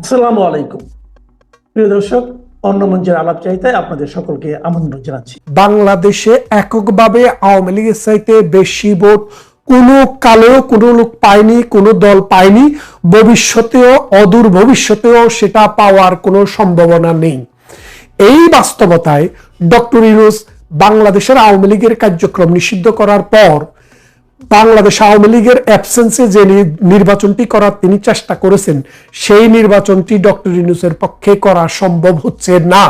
আসসালামু আলাইকুম। প্রিয় দর্শক, অন্য মঞ্চের আলাপ চাইতায় আপনাদের সকলকে আমন্ত্রণ জানাচ্ছি। বাংলাদেশে এককভাবে আওয়ামী লীগের চাইতে বেশি ভোট কোনো কালেও কোনো লোক পায়নি, কোনো দল পায়নি। ভবিষ্যতেও, অদূর ভবিষ্যতেও সেটা পাওয়ার কোনো সম্ভাবনা নেই। এই বাস্তবতায় ডক্টর ইউনুস বাংলাদেশের আওয়ামী লীগের কার্যক্রম নিষিদ্ধ করার পর বাংলাদেশ আওয়ামী লীগের অ্যাবসেন্সে যে নির্বাচনটি করার তিনি চেষ্টা করেছেন, সেই নির্বাচনটি ডক্টর ইউনুসের পক্ষে করা সম্ভব হচ্ছে না।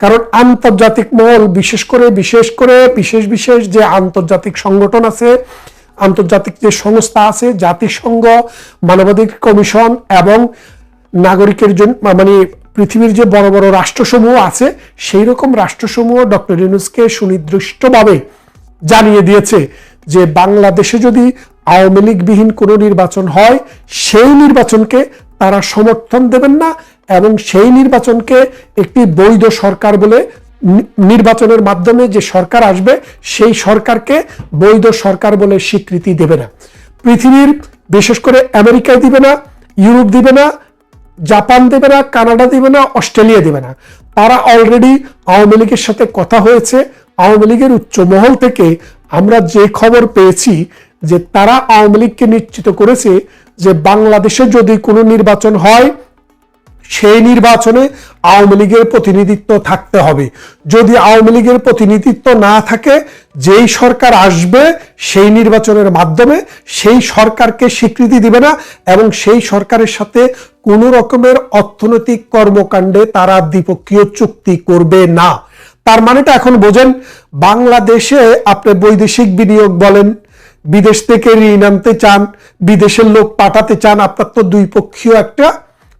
কারণ আন্তর্জাতিক মহল, বিশেষ করে বিশেষ করে, বিশেষ বিশেষ যে আন্তর্জাতিক সংগঠন আছে, আন্তর্জাতিক যে সংস্থা আছে, জাতিসংঘ, মানবাধিকার কমিশন এবং নাগরিকের জন্য মানে পৃথিবীর যে বড় বড় রাষ্ট্রসমূহ আছে, সেই রকম রাষ্ট্রসমূহ ডক্টর ইউনুসকে সুনির্দিষ্টভাবে জানিয়ে দিয়েছে। যে বাংলাদেশে যদি আওয়ামী লীগবিহীন কোনো নির্বাচন হয়, সেই নির্বাচনকে তারা সমর্থন দেবেন না এবং সেই নির্বাচনকে একটি বৈধ সরকার বলে নির্বাচনের মাধ্যমে যে সরকার আসবে, সেই সরকারকে বৈধ সরকার বলে স্বীকৃতি দেবে না। পৃথিবীর বিশেষ করে আমেরিকায় দিবে না, ইউরোপ দিবে না, জাপান দেবে না, কানাডা দেবে না, অস্ট্রেলিয়া দেবে না। তারা অলরেডি আওয়ামী লীগের সাথে কথা হয়েছে আওয়ামী লীগের উচ্চ মহল থেকে আমরা যে খবর পেয়েছি যে তারা আওয়ামী লীগকে নিশ্চিত করেছে যে বাংলাদেশে যদি কোনো নির্বাচন হয়, সেই নির্বাচনে আওয়ামী লীগের প্রতিনিধিত্ব থাকতে হবে। যদি আওয়ামী লীগের প্রতিনিধিত্ব না থাকে, যেই সরকার আসবে সেই নির্বাচনের মাধ্যমে সেই সরকারকে স্বীকৃতি দিবে না এবং সেই সরকারের সাথে কোনো রকমের অর্থনৈতিক কর্মকাণ্ডে তারা দ্বিপক্ষীয় চুক্তি করবে না। তার মানেটা এখন বোঝেন, বাংলাদেশে আপনি বৈদেশিক বিনিয়োগ বলেন, বিদেশ থেকে ঋণ আনতে চান, বিদেশের লোক পাঠাতে চান, আপনার তো দুই পক্ষীয় একটা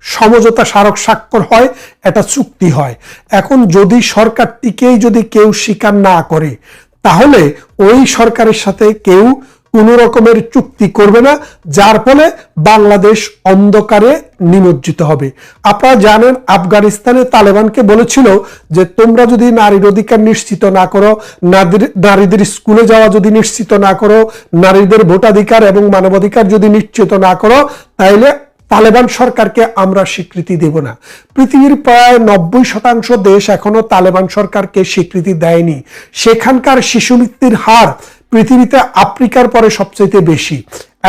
সমঝোতা স্মারক স্বাক্ষর হয়, এটা চুক্তি হয়। এখন যদি সরকারটিকেই যদি কেউ স্বীকার না করে, তাহলে ওই সরকারের সাথে কেউ কোনো রকমের চুক্তি করবে না, যার ফলে বাংলাদেশ অন্ধকারে নিমজ্জিত হবে। আপনারা জানেন, আফগানিস্তানে তালেবানকে বলেছিল যে, তোমরা যদি নারীর অধিকার নিশ্চিত না করো নারীদের স্কুলে যাওয়া যদি নিশ্চিত না করো, নারীদের ভোটাধিকার এবং মানবাধিকার যদি নিশ্চিত না করো, তাইলে তালেবান সরকারকে আমরা স্বীকৃতি দেব না। পৃথিবীর প্রায় নব্বই শতাংশ দেশ এখনও তালেবান সরকারকে স্বীকৃতি দেয়নি। সেখানকার শিশু মৃত্যুর হার পৃথিবীতে আফ্রিকার পরে সবচেয়ে বেশি।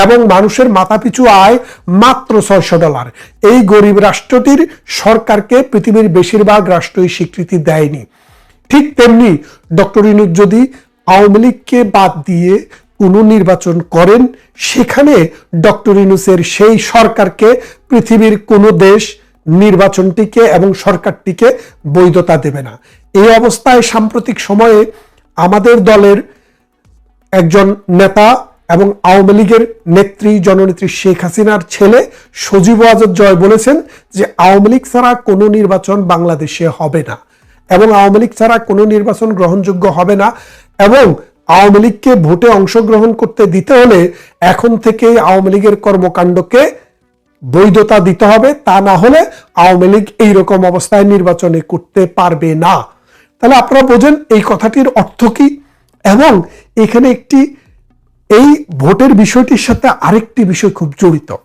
এবং মানুষের মাথাপিছু আয় মাত্র ছয়শো ডলার। এই গরিব রাষ্ট্রটির সরকারকে পৃথিবীর বেশিরভাগ রাষ্ট্রই স্বীকৃতি দেয়নি। ঠিক তেমনি ডক্টর ইনুক যদি আওয়ামী লীগকে বাদ দিয়ে কোনো নির্বাচন করেন, সেখানে ডক্টর ইনুসের সেই সরকারকে পৃথিবীর কোনো দেশ নির্বাচনটিকে এবং সরকারটিকে বৈধতা দেবে না। এই অবস্থায় সাম্প্রতিক সময়ে আমাদের দলের একজন নেতা এবং আওয়ামী লীগের নেত্রী, জননেত্রী শেখ হাসিনার ছেলে সজীব ওয়াজেদ জয় বলেছেন যে আওয়ামী লীগ ছাড়া কোনো নির্বাচন বাংলাদেশে হবে না এবং আওয়ামী লীগ ছাড়া কোনো নির্বাচন গ্রহণযোগ্য হবে না এবং আওয়ামী লীগকে ভোটে অংশগ্রহণ করতে দিতে হলে এখন থেকে আওয়ামী লীগের কর্মকাণ্ডকে বৈধতা দিতে হবে। তা না হলে আওয়ামী লীগ এইরকম অবস্থায় নির্বাচনে করতে পারবে না। তাহলে আপনারা বোঝেন এই কথাটির অর্থ কি? এবং এখানে একটি, এই ভোটের বিষয়টির সাথে আরেকটি বিষয় খুব জড়িত।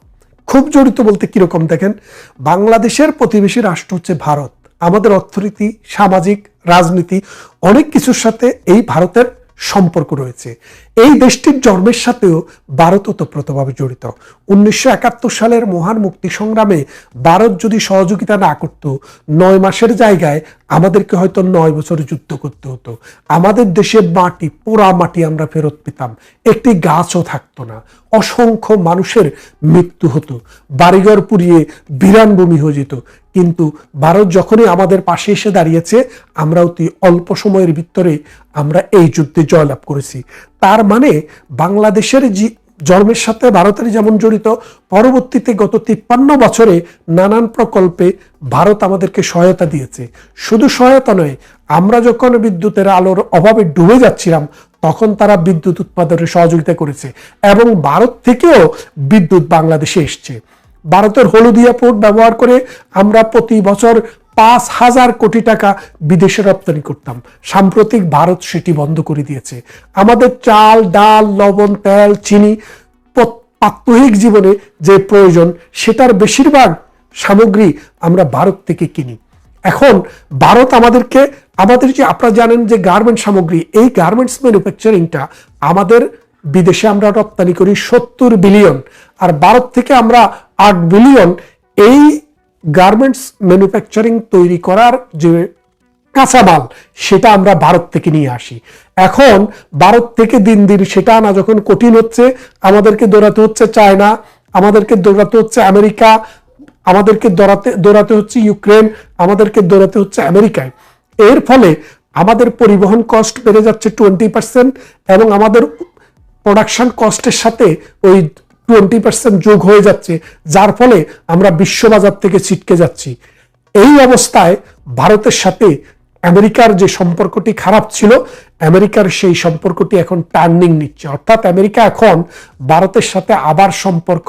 খুব জড়িত বলতে কীরকম দেখেন? বাংলাদেশের প্রতিবেশী রাষ্ট্র হচ্ছে ভারত। আমাদের অর্থনীতি, সামাজিক, রাজনীতি, অনেক কিছুর সাথে এই ভারতের সম্পর্ক রয়েছে। এই দেশটির জন্মের সাথেও ভারত ওতপ্রোতভাবে জড়িত। উনিশশো একাত্তর সালের মহান মুক্তি সংগ্রামে ভারত যদি সহযোগিতা না করত, নয় মাসের জায়গায় আমাদেরকে হয়তো নয় বছর যুদ্ধ করতে হতো। আমাদের দেশে মাটি, পোড়া মাটি আমরা ফেরত পেতাম। একটি গাছও থাকতো না। অসংখ্য মানুষের মৃত্যু হতো। বাড়িঘর পুড়িয়ে বিরান ভূমি হয়ে যেত। কিন্তু ভারত যখনই আমাদের পাশে এসে দাঁড়িয়েছে আমরা অতি অল্প সময়ের ভিতরে আমরা এই যুদ্ধে জয়লাভ করেছি। তার মানে বাংলাদেশের জন্মের সাথে ভারতের যেমন জড়িত, পরবর্তীতে গত তিপ্পান্ন বছরে নানান প্রকল্পে ভারত আমাদেরকে সহায়তা দিয়েছে। শুধু সহায়তা নয়, আমরা যখন বিদ্যুতের আলোর অভাবে ডুবে যাচ্ছিলাম, তখন তারা বিদ্যুৎ উৎপাদনে সহযোগিতা করেছে এবং ভারত থেকেও বিদ্যুৎ বাংলাদেশে এসছে। ভারতের হলদিয়া পোর্ট ব্যবহার করে আমরা প্রতি বছর পাঁচ হাজার কোটি টাকা বিদেশে রপ্তানি করতাম। সাম্প্রতিক ভারত সেটি বন্ধ করে দিয়েছে। আমাদের চাল, ডাল, লবণ, তেল, চিনি প্রাত্যহিক জীবনে যে প্রয়োজন সেটার বেশিরভাগ সামগ্রী আমরা ভারত থেকে কিনি। এখন ভারত আমাদেরকে, আমাদের যে আপনারা জানেন যে গার্মেন্ট সামগ্রী, এই গার্মেন্টস ম্যানুফ্যাকচারিংটা আমাদের বিদেশে আমরা রপ্তানি করি সত্তর বিলিয়ন আর ভারত থেকে আমরা আট বিলিয়ন এই গার্মেন্টস ম্যানুফ্যাকচারিং তৈরি করার যে কাঁচামাল, সেটা আমরা ভারত থেকে নিয়ে আসি। এখন ভারত থেকে দিন দিন সেটা আনা যখন কঠিন হচ্ছে, আমাদেরকে দৌড়াতে হচ্ছে চায়না, আমাদেরকে দৌড়াতে হচ্ছে আমেরিকা, আমাদেরকে দৌড়াতে দৌড়াতে হচ্ছে ইউক্রেন, আমাদেরকে দৌড়াতে হচ্ছে আমেরিকায়। এর ফলে আমাদের পরিবহন কস্ট বেড়ে যাচ্ছে টোয়েন্টি পার্সেন্ট এবং আমাদের প্রোডাকশন কস্টের সাথে ওই টোয়েন্টি পার্সেন্ট যোগ হয়ে যাচ্ছে, যার ফলে আমরা বিশ্ববাজার থেকে ছিটকে যাচ্ছি। এই অবস্থায় ভারতের সাথে আমেরিকার যে সম্পর্কটি খারাপ ছিল, আমেরিকার সেই সম্পর্কটি এখন টার্নিং নিচ্ছে। অর্থাৎ আমেরিকা এখন ভারতের সাথে আবার সম্পর্ক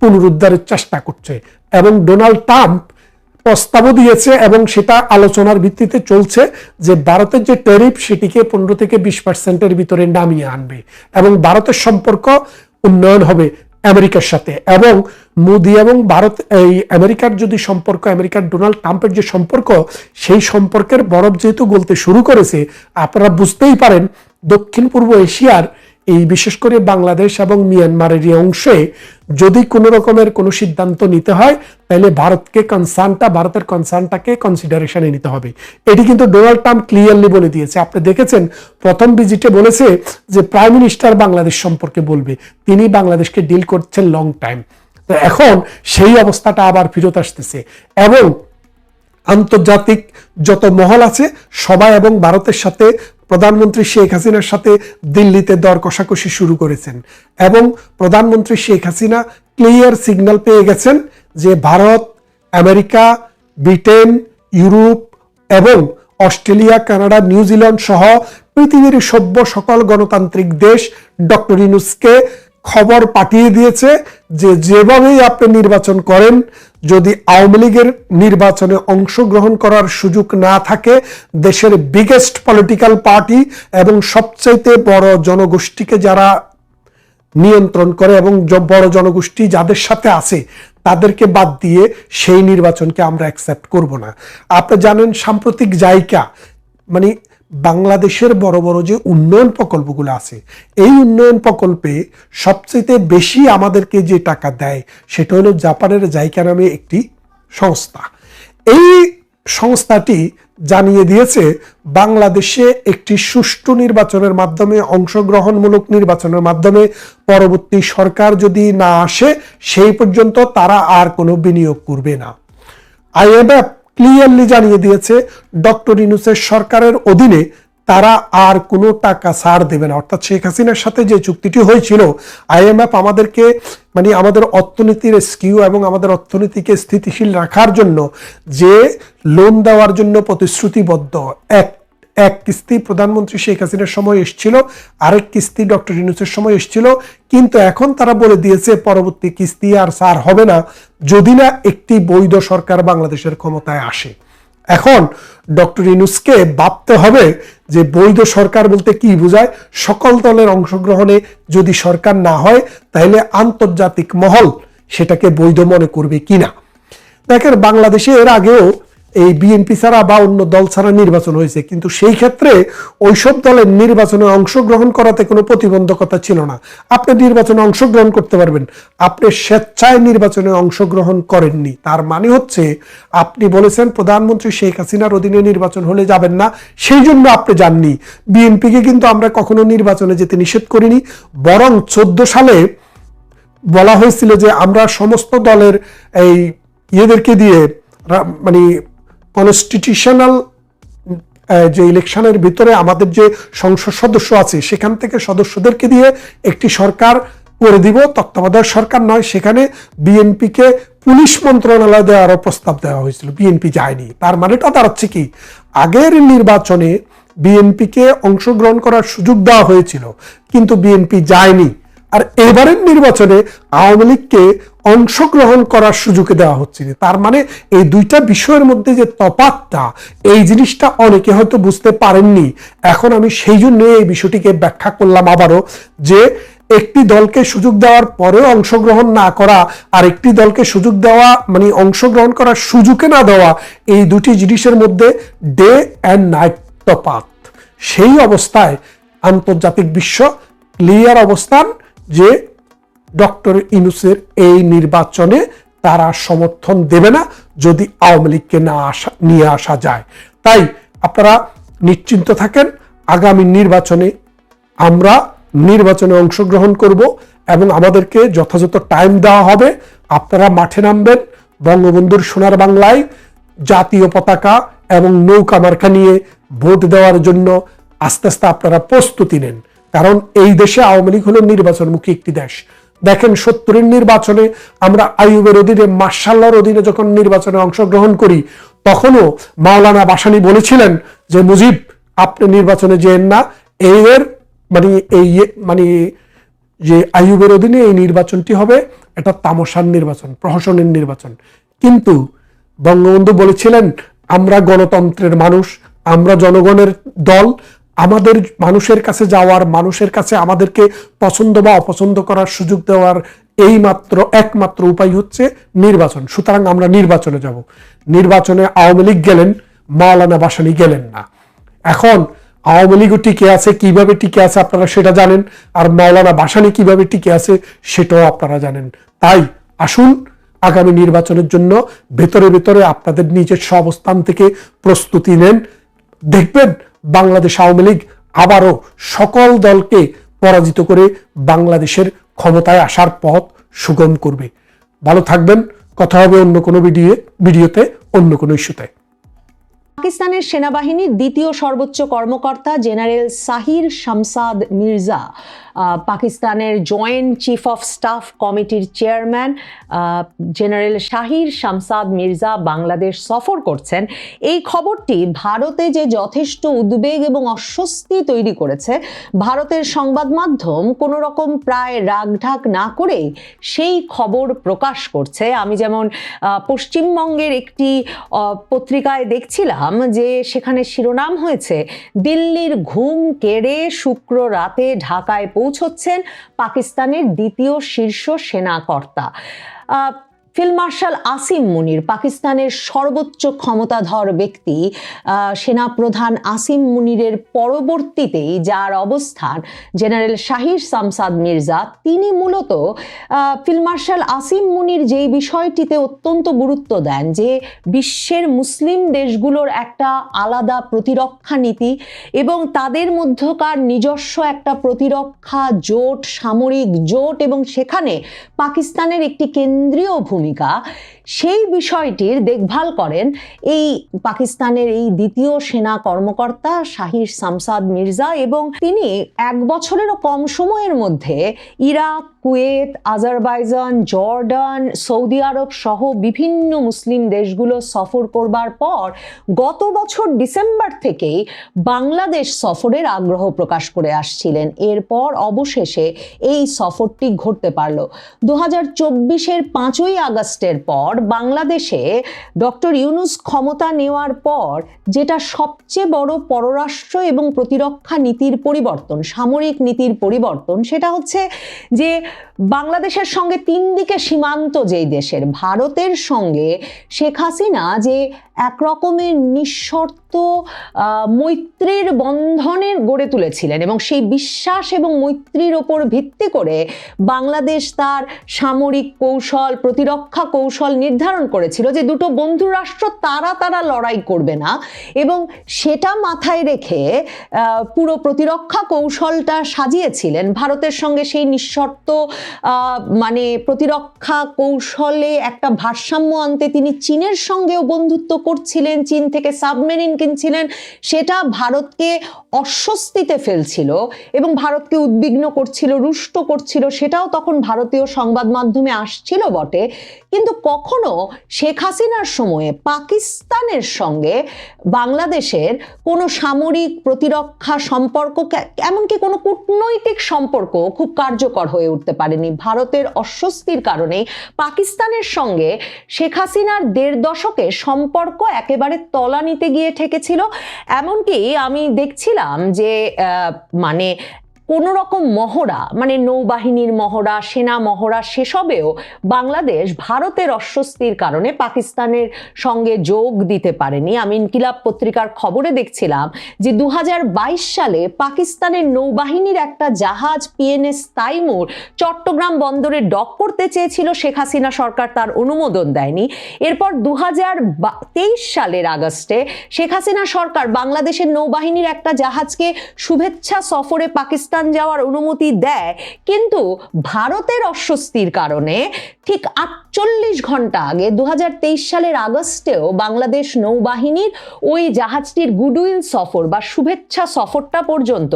পুনরুদ্ধারের চেষ্টা করছে এবং ডোনাল্ড ট্রাম্প প্রস্তাবও দিয়েছে এবং সেটা আলোচনার ভিত্তিতে চলছে যে ভারতের যে ট্যারিফ সেটিকে পনেরো থেকে বিশ পার্সেন্টের ভিতরে নামিয়ে আনবে এবং ভারতের সম্পর্ক উন্নয়ন হবে। আমেরিকার সাথে। এবং মোদি এবং ভারত, এই আমেরিকার যদি সম্পর্ক, আমেরিকার ডোনাল্ড ট্রাম্পের যে সম্পর্ক, সেই সম্পর্কের বরফ যেহেতু গলতে শুরু করেছে, আপনারা বুঝতেই পারেন দক্ষিণ পূর্ব এশিয়ার এই বিশেষ করে বাংলাদেশ এবং মিয়ানমারের এই অংশে যদি কোনো রকমের কোনো সিদ্ধান্ত নিতে হয়, তাহলে ভারতকে কনসার্নটা ভারতের কনসার্নটাকে কনসিডারেশনে নিতে হবে। এটি কিন্তু ডোনাল্ড ট্রাম্প ক্লিয়ারলি বলে দিয়েছে। আপনি দেখেছেন, প্রথম ভিজিটে বলেছে যে প্রাইম মিনিস্টার বাংলাদেশ সম্পর্কে বলবে। তিনি বাংলাদেশকে ডিল করছেন লং টাইম তো এখন সেই অবস্থাটা আবার ফিরত আসতেছে। এবং আন্তর্জাতিক যত মহল আছে, সবাই এবং ভারতের সাথে প্রধানমন্ত্রী শেখ হাসিনার সাথে দিল্লিতে দর কষাকষি শুরু করেছেন এবং প্রধানমন্ত্রী শেখ হাসিনা ক্লিয়ার সিগন্যাল পেয়ে গেছেন যে ভারত, আমেরিকা, ব্রিটেন, ইউরোপ এবং অস্ট্রেলিয়া, কানাডা, নিউজিল্যান্ড সহ পৃথিবীর সভ্য সকল গণতান্ত্রিক দেশ ডক্টর ইনুসকে খবর পাঠিয়ে দিয়েছে যে যেভাবেই আপনি নির্বাচন করেন, যদি আওয়ামী লীগের নির্বাচনে অংশগ্রহণ করার সুযোগ না থাকে, দেশের বিগেস্ট পলিটিক্যাল পার্টি এবং সবচাইতে বড় জনগোষ্ঠীকে যারা নিয়ন্ত্রণ করে এবং বড় জনগোষ্ঠী যাদের সাথে আছে, তাদেরকে বাদ দিয়ে সেই নির্বাচনকে আমরা অ্যাকসেপ্ট করব না। আপনি জানেন সাম্প্রতিক জায়গা মানে বাংলাদেশের বড় বড় যে উন্নয়ন প্রকল্পগুলো আছে, এই উন্নয়ন প্রকল্পে সবচেয়ে বেশি আমাদেরকে যে টাকা দেয়, সেটা হলো জাপানের জাইকা নামে একটি সংস্থা। এই সংস্থাটি জানিয়ে দিয়েছে, বাংলাদেশে একটি সুষ্ঠু নির্বাচনের মাধ্যমে, অংশগ্রহণমূলক নির্বাচনের মাধ্যমে পরবর্তী সরকার যদি না আসে, সেই পর্যন্ত তারা আর কোনো বিনিয়োগ করবে না। আইএমএফ ক্লিয়ারলি জানিয়ে দিয়েছে ডক্টর ইনুসের সরকারের অধীনে তারা আর কোনো টাকা ছাড় দেবে না। অর্থাৎ শেখ হাসিনার সাথে যে চুক্তিটি হয়েছিল আইএমএফ আমাদেরকে মানে আমাদের অর্থনীতির স্কিউ এবং আমাদের অর্থনীতিকে স্থিতিশীল রাখার জন্য যে লোন দেওয়ার জন্য প্রতিশ্রুতিবদ্ধ, এক। এক কিস্তি প্রধানমন্ত্রী শেখ হাসিনার সময় এসেছিল, আরেক কিস্তি ডক্টর ইনুসের সময় এসেছিল, কিন্তু এখন তারা বলে দিয়েছে পরবর্তী কিস্তি আর সার হবে না, যদি না একটি বৈধ সরকার বাংলাদেশের ক্ষমতায় আসে। এখন ডক্টর ইনুসকে ভাবতে হবে যে বৈধ সরকার বলতে কি বোঝায়? সকল দলের অংশগ্রহণে যদি সরকার না হয়, তাহলে আন্তর্জাতিক মহল সেটাকে বৈধ মনে করবে কিনা? দেখেন, বাংলাদেশে এর আগেও এই বিএনপি ছাড়া বা অন্য দল ছাড়া নির্বাচন হয়েছে। কিন্তু সেই ক্ষেত্রে ওইসব দলের নির্বাচনে অংশগ্রহণ করাতে কোনো প্রতিবন্ধকতা ছিল না। আপনি নির্বাচনে অংশগ্রহণ করতে পারবেন। আপনি স্বেচ্ছায় নির্বাচনে অংশগ্রহণ করেননি। তার মানে হচ্ছে, আপনি বলেছেন প্রধানমন্ত্রী শেখ হাসিনার অধীনে নির্বাচন হলে যাবেন না। সেই জন্য আপনি যাননি। বিএনপিকে কিন্তু আমরা কখনো নির্বাচনে যেতে নিষেধ করিনি। বরং চোদ্দ সালে বলা হয়েছিল যে আমরা সমস্ত দলের এই ইয়েদেরকে দিয়ে মানে কনস্টিটিউশনাল যে ইলেকশনের ভিতরে আমাদের যে সংসদ সদস্য আছে, সেখান থেকে সদস্যদেরকে দিয়ে একটি সরকার করে দিব। তত্ত্বাবধায়ক সরকার নয়, সেখানে বিএনপিকে পুলিশ মন্ত্রণালয় দেওয়ারও প্রস্তাব দেওয়া হয়েছিল। বিএনপি যায়নি। তার মানেটা দাঁড়াচ্ছে কি? আগের নির্বাচনে বিএনপিকে অংশগ্রহণ করার সুযোগ দেওয়া হয়েছিল, কিন্তু বিএনপি যায়নি। আর এবারের নির্বাচনে আওয়ামী লীগকে অংশগ্রহণ করার সুযোগ দেওয়া হচ্ছে। তার মানে এই দুইটা বিষয়ের মধ্যে যে তফাতটা এই জিনিসটা অনেকে হয়তো বুঝতে পারেননি এখন আমি সেই জন্য এই বিষয়টিকে ব্যাখ্যা করলাম আবারও যে একটি দলকে সুযোগ দেওয়ার পরেও অংশগ্রহণ না করা আর একটি দলকে সুযোগ দেওয়া মানে অংশগ্রহণ করার সুযোগে না দেওয়া, এই দুটি জিনিসের মধ্যে ডে অ্যান্ড নাইট তফাৎ সেই অবস্থায় আন্তর্জাতিক বিশ্ব ক্লিয়ার অবস্থান যে ডক্টর ইনুসের এই নির্বাচনে তারা সমর্থন দেবে না যদি আওয়ামী লীগকে না আসা, নিয়ে আসা যায়। তাই আপনারা নিশ্চিন্ত থাকেন, আগামী নির্বাচনে আমরা নির্বাচনে অংশগ্রহণ করব এবং আমাদেরকে যথাযথ টাইম দেওয়া হবে। আপনারা মাঠে নামবেন, বঙ্গবন্ধুর সোনার বাংলায় জাতীয় পতাকা এবং নৌকা মার্কা নিয়ে ভোট দেওয়ার জন্য আস্তে আস্তে আপনারা প্রস্তুতি নেন। কারণ এই দেশে আওয়ামী লীগ হলো নির্বাচনমুখী একটি দেশ। দেখেন সত্তরের নির্বাচনে আমরা আইয়ুবের অধীনে মার্শাল্লার অধীনে যখন নির্বাচনে অংশগ্রহণ করি, তখনও মাওলানা বাসানি বলেছিলেন যে, মুজিব, আপনি নির্বাচনে যেন না। এর মানে এই মানে যে আইয়ুবের অধীনে এই নির্বাচনটি হবে, এটা তামসার নির্বাচন, প্রহসনের নির্বাচন। কিন্তু বঙ্গবন্ধু বলেছিলেন, আমরা গণতন্ত্রের মানুষ, আমরা জনগণের দল আমাদের মানুষের কাছে যাওয়ার, মানুষের কাছে আমাদেরকে পছন্দ বা অপছন্দ করার সুযোগ দেওয়ার এই মাত্র একমাত্র উপায় হচ্ছে নির্বাচন। সুতরাং আমরা নির্বাচনে যাব। নির্বাচনে আওয়ামী লীগ গেলেন, মাওলানা বাসানি গেলেন না। এখন আওয়ামী লীগও টিকে আছে, কীভাবে টিকে আছে আপনারা সেটা জানেন, আর মাওলানা বাসানি কীভাবে টিকে আছে সেটাও আপনারা জানেন। তাই আসুন, আগামী নির্বাচনের জন্য ভেতরে ভেতরে আপনাদের নিজস্ব অবস্থান থেকে প্রস্তুতি নেন। দেখবেন বাংলাদেশ আওয়ামী লীগ আবারও সকল দলকে পরাজিত করে বাংলাদেশের ক্ষমতায় আসার পথ সুগম করবে। ভালো থাকবেন। কথা হবে অন্য কোনো ভিডিও ভিডিওতে, অন্য কোনো ইস্যুতে। পাকিস্তানের সেনাবাহিনীর দ্বিতীয় সর্বোচ্চ কর্মকর্তা জেনারেল সাহির শামসাদ মির্জা পাকিস্তানের জয়েন্ট চিফ অফ স্টাফ কমিটির চেয়ারম্যান জেনারেল শাহির শামসাদ মির্জা বাংলাদেশ সফর করছেন। এই খবরটি ভারতে যে যথেষ্ট উদ্বেগ এবং অস্বস্তি তৈরি করেছে, ভারতের সংবাদ মাধ্যম কোনো রকম প্রায় রাগঢাক না করে সেই খবর প্রকাশ করছে। আমি যেমন পশ্চিমবঙ্গের একটি পত্রিকায় দেখছিলাম যে সেখানে শিরোনাম হয়েছে, দিল্লির ঘুম কেড়ে শুক্র রাতে ঢাকায় পৌঁছচ্ছেন পাকিস্তানের দ্বিতীয় শীর্ষ সেনাকর্তা। ফিল্ড মার্শাল আসিম মুনির পাকিস্তানের সর্বোচ্চ ক্ষমতাধর ব্যক্তি আহ, সেনাপ্রধান আসিম মুনিরের পরবর্তীতেই যার অবস্থান জেনারেল শাহির সামসাদ মির্জা তিনি মূলত ফিল্ড মার্শাল আসিম মুনির যেই বিষয়টিতে অত্যন্ত গুরুত্ব দেন যে বিশ্বের মুসলিম দেশগুলোর একটা আলাদা প্রতিরক্ষা নীতি এবং তাদের মধ্যকার নিজস্ব একটা প্রতিরক্ষা জোট সামরিক জোট এবং সেখানে পাকিস্তানের একটি কেন্দ্রীয় भूमिका সেই বিষয়টির দেখভাল করেন এই পাকিস্তানের এই দ্বিতীয় সেনা কর্মকর্তা শাহির সামসাদ মির্জা এবং তিনি এক বছরেরও কম সময়ের মধ্যে Iraq, Kuwait, Azerbaijan, Jordan, Saudi Arabia সহ বিভিন্ন মুসলিম দেশগুলো সফর করবার পর গত বছর ডিসেম্বর থেকেই বাংলাদেশ সফরের আগ্রহ প্রকাশ করে আসছিলেন। এরপর অবশেষে এই সফরটি ঘটতে পারল। দু হাজার চব্বিশের পাঁচই আগস্টের পর বাংলাদেশে ডক্টর ইউনুস ক্ষমতা নেওয়ার পর যেটা সবচেয়ে বড় পররাষ্ট্র এবং প্রতিরক্ষা নীতির পরিবর্তন, সামরিক নীতির পরিবর্তন, সেটা হচ্ছে যে বাংলাদেশের সঙ্গে তিন দিকে সীমান্ত যেই দেশের, ভারতের সঙ্গে শেখ হাসিনা যে একরকমের নিঃশর্ত মৈত্রীর বন্ধনের গড়ে তুলেছিলেন এবং সেই বিশ্বাস এবং মৈত্রীর ওপর ভিত্তি করে বাংলাদেশ তার সামরিক কৌশল, প্রতিরক্ষা কৌশল নির্ধারণ করেছিল যে দুটো বন্ধু রাষ্ট্র তারা তারা লড়াই করবে না এবং সেটা মাথায় রেখে পুরো প্রতিরক্ষা কৌশলটা সাজিয়েছিলেন। ভারতের সঙ্গে সেই নিঃশর্ত মানে প্রতিরক্ষা কৌশলে একটা ভারসাম্য আনতে তিনি চীনের সঙ্গেও বন্ধুত্ব করছিলেন। চীন থেকে সাবমেরিন কিনছিলেন সেটা ভারতকে অস্বস্তিতে ফেলছিল এবং ভারতকে উদ্বিগ্ন করছিল, রুষ্ট করছিল, সেটাও তখন ভারতীয় সংবাদ মাধ্যমে আসছিল বটে। কিন্তু কখনো শেখ হাসিনার সময়ে পাকিস্তানের সঙ্গে বাংলাদেশের কোনো সামরিক প্রতিরক্ষা সম্পর্ক এমনকি কোনো কূটনৈতিক সম্পর্ক খুব কার্যকর হয়ে উঠতে পারেনি। ভারতের অস্বস্তির কারণে পাকিস্তানের সঙ্গে শেখ হাসিনার দেড় দশকে সম্পর্ক একেবারে তলানিতে গিয়ে ঠেকেছিল এমনকি আমি দেখছিলাম যে মানে কোনো রকম মহড়া মানে নৌবাহিনীর মহড়া, সেনা মহড়া, সেসবেও বাংলাদেশ ভারতের অস্বস্তির কারণে পাকিস্তানের সঙ্গে যোগ দিতে পারেনি। আমি ইনকিলাব পত্রিকার খবরে দেখছিলাম যে দু হাজার বাইশ সালে পাকিস্তানের নৌবাহিনীর একটা জাহাজ পিএনএস তাইমুর চট্টগ্রাম বন্দরে ডক করতে চেয়েছিল। শেখ হাসিনা সরকার তার অনুমোদন দেয়নি। এরপর দু হাজার তেইশ সালের আগস্টে শেখ হাসিনা সরকার বাংলাদেশের নৌবাহিনীর একটা জাহাজকে শুভেচ্ছা সফরে পাকিস্তান যাওয়ার অনুমতি দেয়, কিন্তু ভারতের অস্বস্তির কারণে ঠিক আটচল্লিশ ঘণ্টা আগে দু হাজার তেইশ সালের আগস্টেও বাংলাদেশ নৌবাহিনীর ওই জাহাজটির গুডউইল সফর বা শুভেচ্ছা সফরটা পর্যন্ত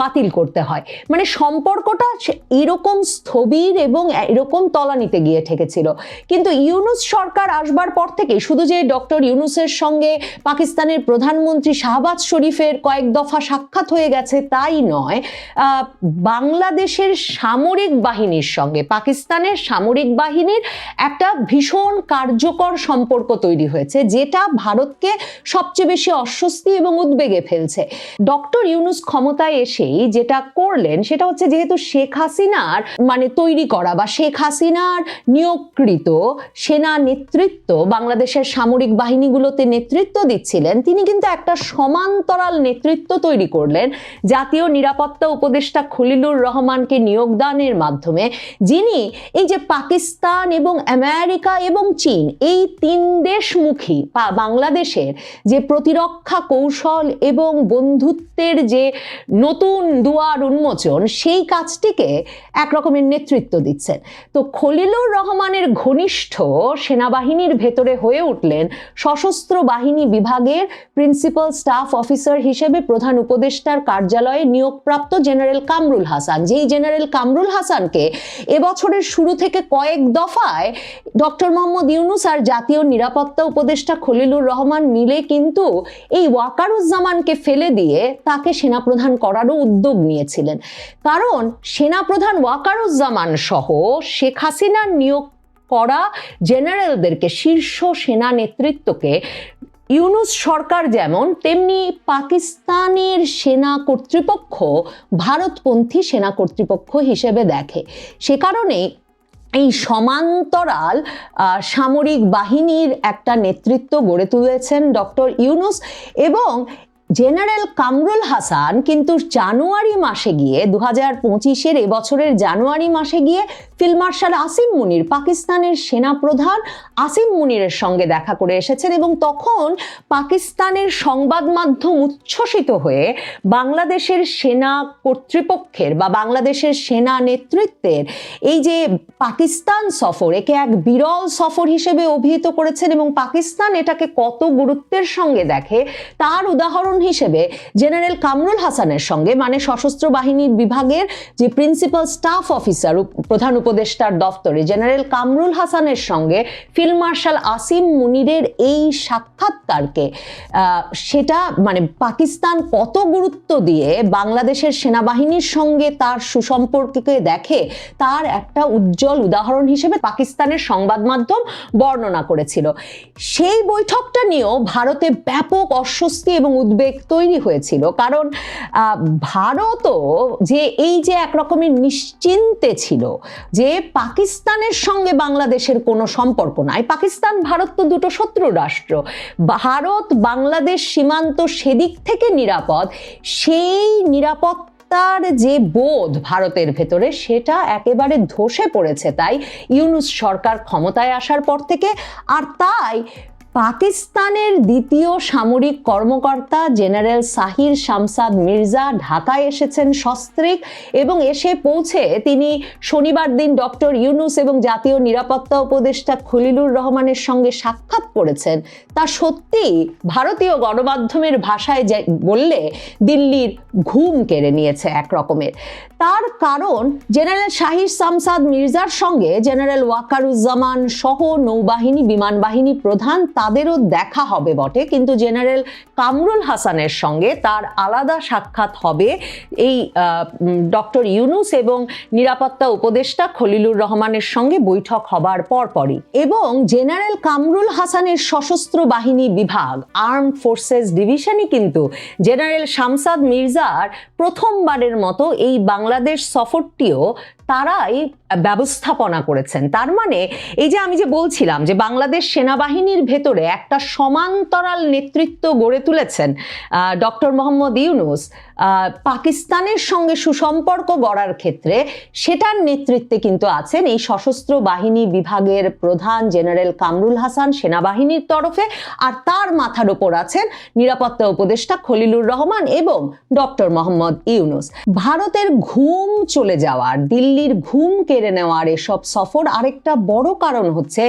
বাতিল করতে হয়। মানে সম্পর্কটা এরকম স্থবির এবং এরকম তলানিতে গিয়ে ঠেকেছিল। কিন্তু ইউনুস সরকার আসবার পর থেকে শুধু যে ডক্টর ইউনুসের সঙ্গে পাকিস্তানের প্রধানমন্ত্রী শাহবাজ শরীফের কয়েক দফা সাক্ষাৎ হয়ে গেছে তাই নয় বাংলাদেশের সামরিক বাহিনীর সঙ্গে, পাকিস্তানের সামরিক বাহিনীর একটা ভীষণ কার্যকর সম্পর্ক তৈরি হয়েছে, যেটা ভারতকে সবচেয়ে বেশি অস্বস্তি এবং উদ্বেগে ফেলছে। ডক্টর ইউনুস ক্ষমতায় এসেই যেটা করলেন, সেটা হচ্ছে যেহেতু শেখ হাসিনার মানে তৈরি করা বা শেখ হাসিনার নিয়োগকৃত সেনা নেতৃত্ব, বাংলাদেশের সামরিক বাহিনীগুলোতে নেতৃত্ব দিচ্ছিলেন, তিনি কিন্তু একটা সমান্তরাল নেতৃত্ব তৈরি করলেন, জাতীয় নিরাপত্তা উপদেষ্টা খলিলুর রহমানকে নিয়োগদানের মাধ্যমে, যিনি এই যে পাকিস্তান এবং আমেরিকা এবং চীন, এই তিন দেশমুখী বাংলাদেশের যে প্রতিরক্ষা কৌশল এবং বন্ধুত্বের যে নতুন দুয়ার উন্মোচন, সেই কাজটিকে এক রকমের নেতৃত্ব দিচ্ছেন। তো খলিলুর রহমানের ঘনিষ্ঠ সেনাবাহিনীর ভেতরে হয়ে উঠলেন সশস্ত্র বাহিনী বিভাগের প্রিন্সিপাল স্টাফ অফিসার হিসেবে প্রধান উপদেষ্টার কার্যালয়ে নিয়োগপ্রাপ্ত জেনারেল কামরুল হাসান। যেই জেনারেল কামরুল হাসানকে এবছরের শুরু থেকে কয়েক দফায় ডক্টর মোহাম্মদ ইউনুস আর জাতীয় নিরাপত্তা উপদেষ্টা খলিলুর রহমান মিলে কিন্তু এই ওয়াকারুজ্জামানকে ফেলে দিয়ে তাকে সেনাপ্রধান করারও উদ্যোগ নিয়েছিলেন। কারণ সেনাপ্রধান ওয়াকারুজ্জামান সহ শেখ হাসিনার নিয়োগ করা জেনারেলদেরকে শীর্ষ সেনা নেতৃত্বকে ইউনুস সরকার যেমন, তেমনি পাকিস্তানের সেনা কর্তৃপক্ষ, ভারতপন্থী সেনা কর্তৃপক্ষ হিসেবে দেখে। সে কারণেই এই সমান্তরাল সামরিক বাহিনীর একটা নেতৃত্ব গড়ে তুলেছেন ডক্টর ইউনুস এবং জেনারেল কামরুল হাসান কিন্তু জানুয়ারি মাসে গিয়ে দু হাজার পঁচিশের এবছরের জানুয়ারি মাসে গিয়ে ফিল্ড মার্শাল আসিম মুনির, পাকিস্তানের সেনাপ্রধান আসিম মুনিরের সঙ্গে দেখা করে এসেছেন এবং তখন পাকিস্তানের সংবাদ মাধ্যম উচ্ছ্বসিত হয়ে বাংলাদেশের সেনা কর্তৃপক্ষের বা বাংলাদেশের সেনা নেতৃত্বের এই যে পাকিস্তান সফর, একে এক বিরল সফর হিসেবে অভিহিত করেছেন এবং পাকিস্তান এটাকে কত গুরুত্বের সঙ্গে দেখে, তার উদাহরণ হিসেবে জেনারেল কামরুল হাসানের সঙ্গে মানে সশস্ত্র বাহিনীর বিভাগের যে প্রিন্সিপাল স্টাফ অফিসার প্রধান উপদেষ্টার দফতরে জেনারেল কামরুল হাসানের সঙ্গে ফিল্ড মার্শাল আসিম মুনিরের এই সাক্ষাৎকারকে সেটা মানে পাকিস্তান কত গুরুত্ব দিয়ে বাংলাদেশের সেনাবাহিনীর সঙ্গে তার সুসম্পর্ককে দেখে তার একটা উজ্জ্বল উদাহরণ হিসেবে পাকিস্তানের সংবাদ মাধ্যম বর্ণনা করেছিল। সেই বৈঠকটা নিয়েও ভারতে ব্যাপক অস্বস্তি এবং উদ্বেগ তৈরি হয়েছিল। কারণ ভারতও যে এই যে এক রকমের নিশ্চিন্তে ছিল যে পাকিস্তানের সঙ্গে বাংলাদেশের কোনো সম্পর্ক নাই, পাকিস্তান ভারত তো দুটো শত্রু রাষ্ট্র, ভারত বাংলাদেশ সীমান্ত সেদিক থেকে নিরাপদ, সেই নিরাপত্তার যে বোধ ভারতের ভেতরে সেটা একেবারে ধসে পড়েছে তাই ইউনুস সরকার ক্ষমতায় আসার পর থেকে। আর তাই পাকিস্তানের দ্বিতীয় সামরিক কর্মকর্তা জেনারেল সাহির শামসাদ মির্জা ঢাকায় এসেছেন সস্ত্রীক এবং এসে পৌঁছে তিনি শনিবার দিন ডক্টর ইউনুস এবং জাতীয় নিরাপত্তা উপদেষ্টা খলিলুর রহমানের সঙ্গে সাক্ষাৎ করেছেন। তা সত্যি ভারতীয় গণমাধ্যমের ভাষায় বললে দিল্লির ঘুম কেড়ে নিয়েছে এক রকমের তার কারণ জেনারেল শাহির শামসাদ মির্জার সঙ্গে জেনারেল ওয়াকারুজ্জামান সহ নৌবাহিনী বিমান বাহিনী প্রধান তাদের তাদেরও দেখা হবে বটে। কিন্তু জেনারেল কামরুল হাসানের সঙ্গে তার আলাদা সাক্ষাৎ হবে এই ডক্টর ইউনুস এবং নিরাপত্তা উপদেষ্টা খলিলুর রহমানের সঙ্গে বৈঠক হবার পরপরই। এবং জেনারেল কামরুল হাসানের সশস্ত্র বাহিনী বিভাগ আর্ম ফোর্সেস ডিভিশনই কিন্তু জেনারেল শামসাদ মির্জার প্রথমবারের মতো এই বাংলাদেশ সফরটিও তারাই ব্যবস্থাপনা করেছেন। তার মানে এই যে আমি যে বলছিলাম যে বাংলাদেশ সেনাবাহিনীর ভেতরে একটা সমান্তরাল নেতৃত্ব গড়ে তুলেছেন ডক্টর মোহাম্মদ ইউনুস পাকিস্তানের সঙ্গে সুসম্পর্ক গড়ার ক্ষেত্রে সেটার নেতৃত্বে কিন্তু আছেন এই সশস্ত্র বাহিনী বিভাগের প্রধান জেনারেল কামরুল হাসান সেনাবাহিনীর তরফে। আর তার মাথার ওপর আছেন নিরাপত্তা উপদেষ্টা খলিলুর রহমান এবং ডক্টর মোহাম্মদ ইউনুস। ভারতের ঘুম চলে যাওয়ার, দিল্লির ঘুম কেড়ে নেওয়ার এসব সফর আরেকটা বড় কারণ হচ্ছে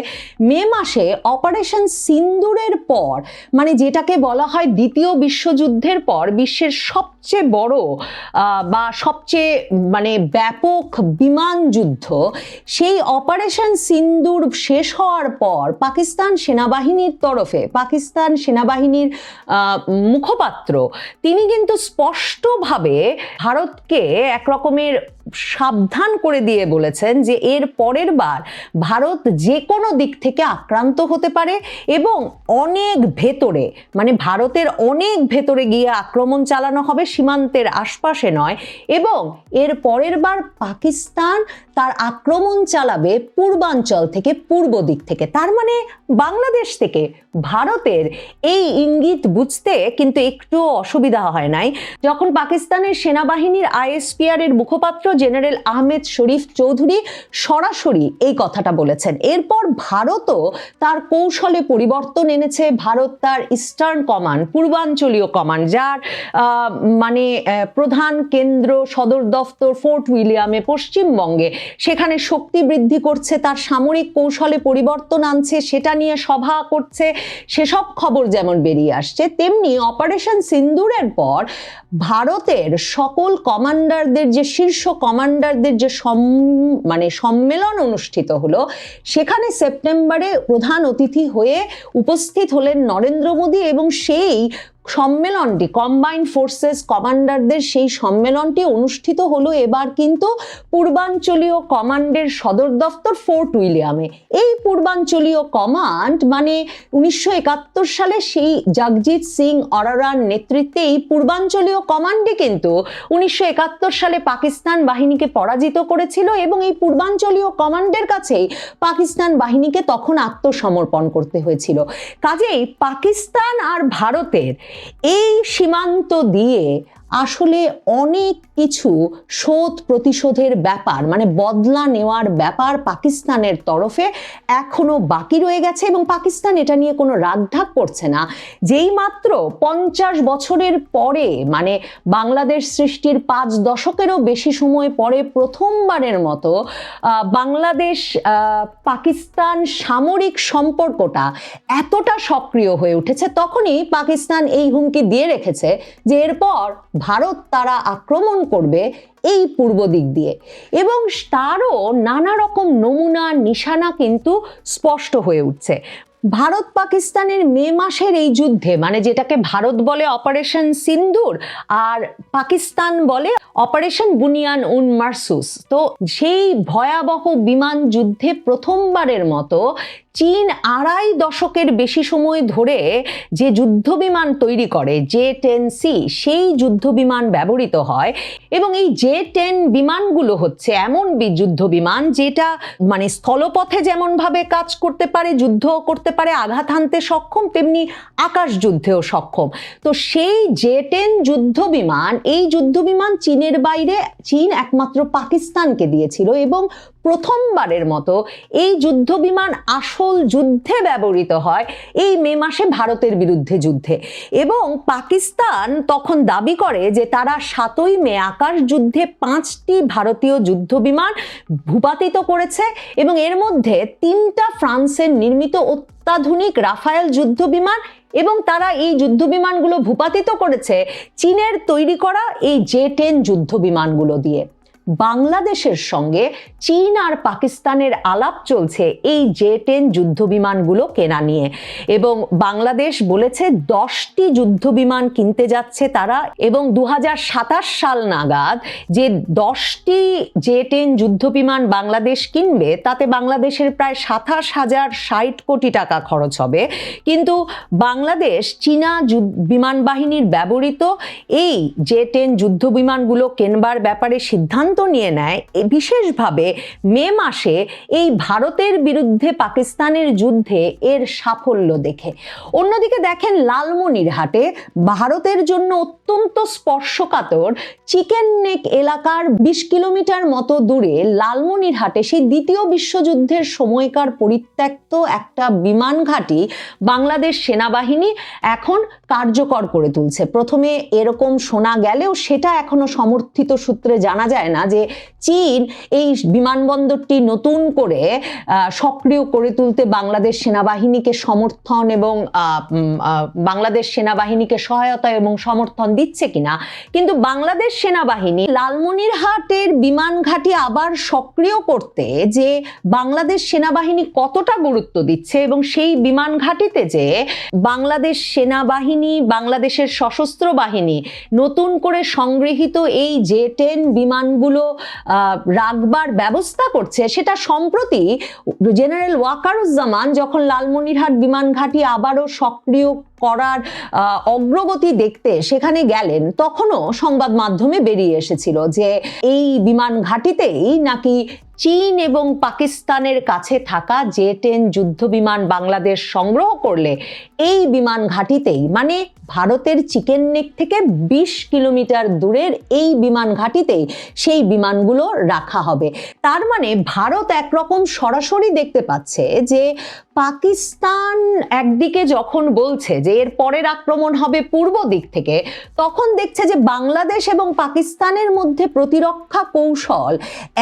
মে মাসে অপারেশন সিন্দুরের পর মানে যেটাকে বলা হয় দ্বিতীয় বিশ্বযুদ্ধের পর বিশ্বের সবচেয়ে বড় বা সবচেয়ে মানে ব্যাপক বিমান যুদ্ধ, সেই অপারেশন সিন্দুর শেষ হওয়ার পর পাকিস্তান সেনাবাহিনীর তরফে, পাকিস্তান সেনাবাহিনীর মুখপাত্র, তিনি কিন্তু স্পষ্টভাবে ভারতকে এক রকমের সাবধান করে দিয়ে বলেছেন যে এর পরের বার ভারত যে কোনো দিক থেকে আক্রান্ত হতে পারে এবং অনেক ভেতরে মানে ভারতের অনেক ভেতরে গিয়ে আক্রমণ চালানো হবে সীমান্তের আশপাশে নয় এবং এর পরের বার পাকিস্তান তার আক্রমণ চালাবে পূর্বাঞ্চল থেকে পূর্ব দিক থেকে। তার মানে বাংলাদেশ থেকে ভারতের এই ইঙ্গিত বুঝতে কিন্তু একটু অসুবিধা হয় নাই। যখন পাকিস্তানের সেনাবাহিনীর আইএসপিআর এর মুখপাত্র জেনারেল আহমেদ শরীফ চৌধুরী সরাসরি এই কথাটা বলেছেন। এরপর ভারতও তার কৌশলে পরিবর্তন এনেছে। ভারত তার ইস্টার্ন কমান্ড, পূর্বাঞ্চলীয় কমান্ড, যার মানে প্রধান কেন্দ্র সদর দফতর ফোর্ট উইলিয়ামে পশ্চিমবঙ্গে। সেখানে শক্তি বৃদ্ধি করছে, তার সামরিক কৌশলে পরিবর্তন আনছে, সেটা নিয়ে সভা করছে, সেসব খবর যেমন বেরিয়ে আসছে, তেমনি অপারেশন সিন্দুরের পর ভারতের সকল কমান্ডারদের যে শীর্ষ কমান্ডারদের যে সম- মানে সম্মেলন অনুষ্ঠিত হলো, সেখানে সেপ্টেম্বরে প্রধান অতিথি হয়ে উপস্থিত হলেন নরেন্দ্র মোদী এবং সেই সম্মেলনটি কম্বাইন্ড ফোর্সেস কমান্ডারদের সেই সম্মেলনটি অনুষ্ঠিত হলো এবার কিন্তু পূর্বাঞ্চলীয় কমান্ডের সদর দফতর ফোর্ট উইলিয়ামে। এই পূর্বাঞ্চলীয় কমান্ড মানে উনিশশো একাত্তর সালে সেই জগজিৎ সিং অরারার নেতৃত্বে এই পূর্বাঞ্চলীয় কমান্ডে কিন্তু উনিশশো একাত্তর সালে পাকিস্তান বাহিনীকে পরাজিত করেছিল এবং এই পূর্বাঞ্চলীয় কমান্ডের কাছেই পাকিস্তান বাহিনীকে তখন আত্মসমর্পণ করতে হয়েছিল। কাজেই পাকিস্তান আর ভারতের এই সীমান্ত দিয়ে আসলে অনেক কিছু শোধ প্রতিশোধের ব্যাপার মানে বদলা নেওয়ার ব্যাপার পাকিস্তানের তরফে এখনও বাকি রয়ে গেছে এবং পাকিস্তান এটা নিয়ে কোনো রাগঢাক করছে না। যেই মাত্র পঞ্চাশ বছরের পরে মানে বাংলাদেশ সৃষ্টির পাঁচ দশকেরও বেশি সময় পরে প্রথমবারের মতো বাংলাদেশ পাকিস্তান সামরিক সম্পর্কটা এতটা সক্রিয় হয়ে উঠেছে, তখনই পাকিস্তান এই হুমকি দিয়ে রেখেছে যে এরপর ভারত তারা আক্রমণ করবে এই পূর্ব দিক দিয়ে। এবং তারও নানা রকম নমুনা, নিশানা কিন্তু স্পষ্ট হয়ে উঠছে। ভারত পাকিস্তানের মে মাসের এই যুদ্ধে মানে যেটাকে ভারত বলে অপারেশন সিন্দুর আর পাকিস্তান বলে অপারেশন বুনিয়ান উন মার্সুস। তো সেই ভয়াবহ বিমান যুদ্ধে প্রথমবারের মতো চীন আড়াই দশকের বেশি সময় ধরে যে যুদ্ধ বিমান তৈরি করে, জে টেন সি, সেই যুদ্ধ বিমান ব্যবহৃত হয় এবং এই জে টেন বিমানগুলো হচ্ছে এমন যুদ্ধ বিমান যেটা মানে স্থলপথে যেমনভাবে কাজ করতে পারে, যুদ্ধ করতে পারে, আঘাত হানতে সক্ষম, তেমনি আকাশ যুদ্ধেও সক্ষম। তো সেই জে টেন যুদ্ধ বিমান এই যুদ্ধ বিমান চীনের বাইরে, চীন একমাত্র পাকিস্তানকে দিয়েছিল এবং প্রথমবারের মতো এই যুদ্ধ বিমান আসল যুদ্ধে ব্যবহৃত হয় এই মে মাসে ভারতের বিরুদ্ধে যুদ্ধে। এবং পাকিস্তান তখন দাবি করে যে তারা সাতই মে আকাশ যুদ্ধে পাঁচটি ভারতীয় যুদ্ধ বিমান ভূপাতিত করেছে এবং এর মধ্যে তিনটা ফ্রান্সের নির্মিত অত্যাধুনিক রাফায়েল যুদ্ধ বিমান এবং তারা এই যুদ্ধ বিমানগুলো ভূপাতিত করেছে চীনের তৈরি করা এই জে টেন যুদ্ধ বিমানগুলো দিয়ে। বাংলাদেশের সঙ্গে চীন আর পাকিস্তানের আলাপ চলছে এই জে টেন যুদ্ধ বিমানগুলো কেনা নিয়ে। এবং বাংলাদেশ বলেছে দশটি যুদ্ধ বিমান কিনতে যাচ্ছে তারা এবং দু হাজার সাতাশ সাল নাগাদ যে দশটি জে টেন যুদ্ধ বিমান বাংলাদেশ কিনবে, তাতে বাংলাদেশের প্রায় সাতাশ হাজার ষাট কোটি টাকা খরচ হবে। কিন্তু বাংলাদেশ চীনা বিমান বাহিনীর ব্যবহৃত এই জে টেন যুদ্ধ বিমানগুলো কেনবার ব্যাপারে সিদ্ধান্ত নিয়ে নেয়। বিশেষভাবে মে মাসে এই ভারতের বিরুদ্ধে পাকিস্তানের যুদ্ধে এর সাফল্য দেখে। অন্যদিকে দেখেন লালমনিরহাটে ভারতের জন্য অত্যন্ত স্পর্শকাতর চিকেন নেক এলাকার বিশ কিলোমিটার মতো দূরে লালমনিরহাটে সেই দ্বিতীয় বিশ্বযুদ্ধের সময়কার পরিত্যক্ত একটা বিমান ঘাঁটি বাংলাদেশ সেনাবাহিনী এখন কার্যকর করে তুলছে। প্রথমে এরকম শোনা গেলেও সেটা এখনও সমর্থিত সূত্রে জানা যায় না যে চীন এই বিমানবন্দরটি নতুন করে সক্রিয় করে তুলতে বাংলাদেশ সেনাবাহিনীকে সমর্থন এবং বাংলাদেশ সেনাবাহিনীকে সহায়তা এবং সমর্থন দিচ্ছে কিনা। কিন্তু বাংলাদেশ সেনাবাহিনী লালমনিরহাটের বিমান ঘাঁটি আবার সক্রিয় করতে যে বাংলাদেশ সেনাবাহিনী কতটা গুরুত্ব দিচ্ছে এবং সেই বিমান ঘাঁটিতে যে বাংলাদেশ সেনাবাহিনী বাংলাদেশের সশস্ত্র বাহিনী নতুন করে সংগৃহীত এই জে টেন বিমানগুলো রাখবার ব্যবস্থা করছে। সেটা সম্প্রতি জেনারেল ওয়াকারুজ্জামান যখন লালমনিরহাট বিমান ঘাঁটি আবারও সক্রিয় করার অগ্রগতি দেখতে সেখানে গেলেন, তখনও সংবাদ মাধ্যমে বেরিয়ে এসেছিল যে এই বিমান ঘাটিতেই নাকি চীন এবং পাকিস্তানের কাছে থাকা জে টেন যুদ্ধ বিমান বাংলাদেশ সংগ্রহ করলে এই বিমান ঘাটিতেই মানে ভারতের চিকেন নেক থেকে বিশ কিলোমিটার দূরের এই বিমান ঘাঁটিতেই সেই বিমানগুলো রাখা হবে। তার মানে ভারত একরকম সরাসরি দেখতে পাচ্ছে যে পাকিস্তান একদিকে যখন বলছে যে এর পরের আক্রমণ হবে পূর্ব দিক থেকে, তখন দেখছে যে বাংলাদেশ এবং পাকিস্তানের মধ্যে প্রতিরক্ষা কৌশল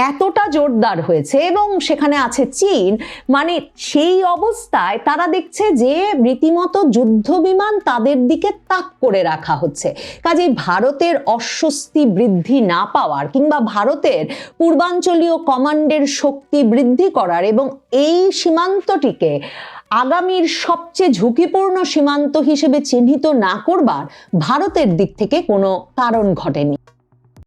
এতটা জোরদার হয়েছে এবং সেখানে আছে চীন। মানে সেই অবস্থায় তারা দেখছে যে রীতিমতো যুদ্ধ বিমান তাদের দিকে তাক করে রাখা হচ্ছে। কাজে ভারতের অস্বস্তি বৃদ্ধি না পাওয়ার কিংবা ভারতের পূর্বাঞ্চলীয় কমান্ডের শক্তি বৃদ্ধি করার এবং এই সীমান্তটিকে আগামীর সবচেয়ে ঝুঁকিপূর্ণ সীমান্ত হিসেবে চিহ্নিত না করবার ভারতের দিক থেকে কোনো কারণ ঘটেনি।